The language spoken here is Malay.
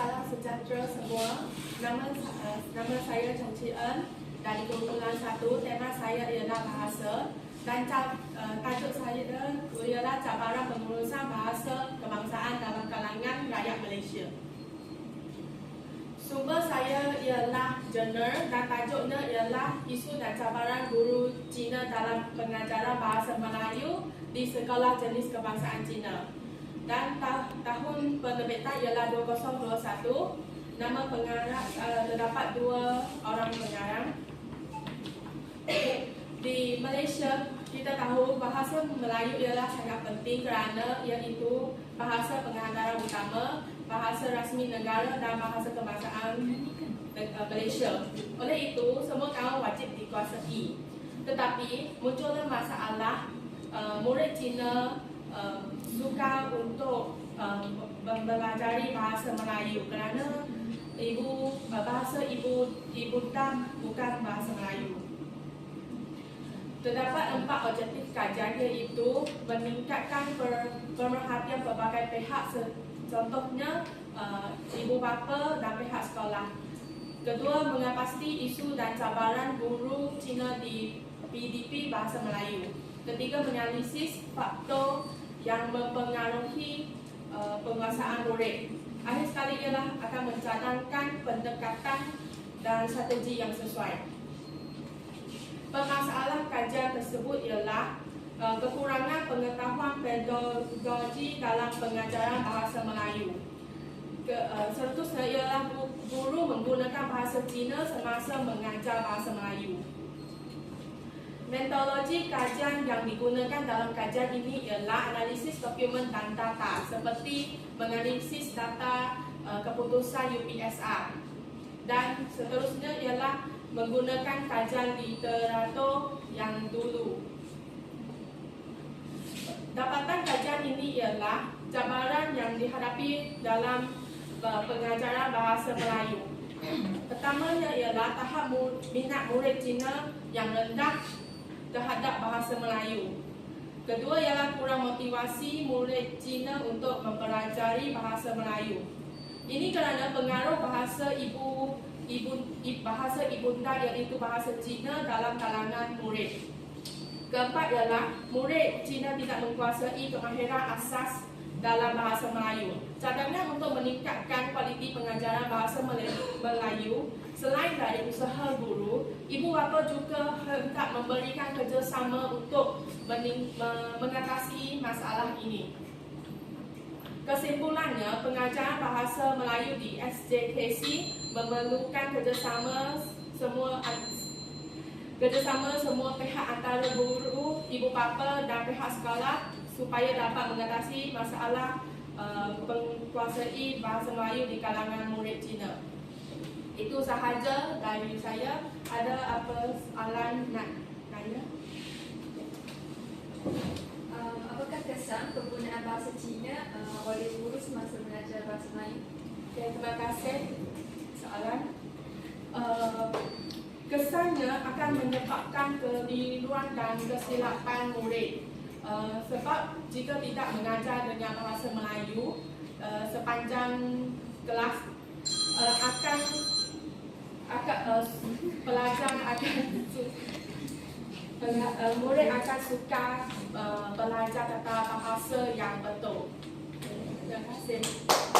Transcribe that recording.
salam sejahtera semua. Nama uh, nama saya Chong Chi Eun dari kumpulan 1. Tema saya ialah bahasa dan uh, tajuk saya ialah cabaran pengurusan bahasa kebangsaan dalam kalangan rakyat Malaysia. Sumber saya ialah jurnal dan tajuknya ialah isu dan cabaran guru Cina dalam pengajaran bahasa Melayu di sekolah jenis kebangsaan Cina. Dan ta- tahun penerbitan ialah 2021. Nama pengarang uh, terdapat dua orang pengarang. Di Malaysia, kita tahu bahasa Melayu ialah sangat penting kerana iaitu bahasa pengandaran utama, bahasa rasmi negara dan bahasa kebangsaan uh, Malaysia. Oleh itu, semua kaum wajib dikuasai. Tetapi muncullah masalah uh, murid Cina uh, suka untuk uh, mempelajari bahasa Melayu kerana ibu bahasa ibu ibu tam bukan bahasa Melayu. Terdapat empat objektif kajian iaitu meningkatkan per, pemerhatian pelbagai pihak contohnya uh, ibu bapa dan pihak sekolah. Kedua, mengatasi isu dan cabaran guru Cina di PDP Bahasa Melayu. Ketiga, menganalisis faktor yang mempengaruhi uh, penguasaan murid. Akhir sekali ialah akan mencadangkan pendekatan dan strategi yang sesuai. Permasalahan kajian tersebut ialah uh, kekurangan pengetahuan pedagogi dalam pengajaran bahasa Melayu. Ke, uh, seterusnya ialah gu- guru menggunakan bahasa Cina semasa mengajar bahasa Melayu. Metodologi kajian yang digunakan dalam kajian ini ialah analisis dokumen dan data seperti menganalisis data uh, keputusan UPSR dan seterusnya ialah menggunakan kajian literatur yang dulu. Dapatan kajian ini ialah cabaran yang dihadapi dalam uh, pengajaran bahasa Melayu. Pertamanya ialah tahap minat murid Cina yang rendah terhadap bahasa Melayu. Kedua ialah kurang motivasi murid Cina untuk mempelajari bahasa Melayu. Ini kerana pengaruh bahasa ibu ibu bahasa ibunda iaitu bahasa Cina dalam kalangan murid. Keempat ialah murid Cina tidak menguasai kemahiran asas dalam bahasa Melayu. Cadangan untuk meningkatkan kualiti pengajaran bahasa Melayu- selain dari usaha guru, ibu bapa juga hendak memberikan kerjasama untuk mengatasi masalah ini. Kesimpulannya, pengajaran bahasa Melayu di SJKC memerlukan kerjasama semua kerjasama semua pihak antara guru, ibu bapa dan pihak sekolah supaya dapat mengatasi masalah uh, penguasai bahasa Melayu di kalangan murid Cina. Itu sahaja dari saya. Ada apa soalan nak tanya? Um, apakah kesan penggunaan bahasa Cina uh, oleh guru semasa mengajar bahasa Melayu? Okay, terima kasih soalan. Uh, kesannya akan menyebabkan keliruan dan kesilapan murid. Uh, sebab jika tidak mengajar dengan bahasa Melayu uh, sepanjang kelas uh, akan akan uh, pelajar akan uh, murid akan suka uh, belajar tata bahasa yang betul. Terima kasih.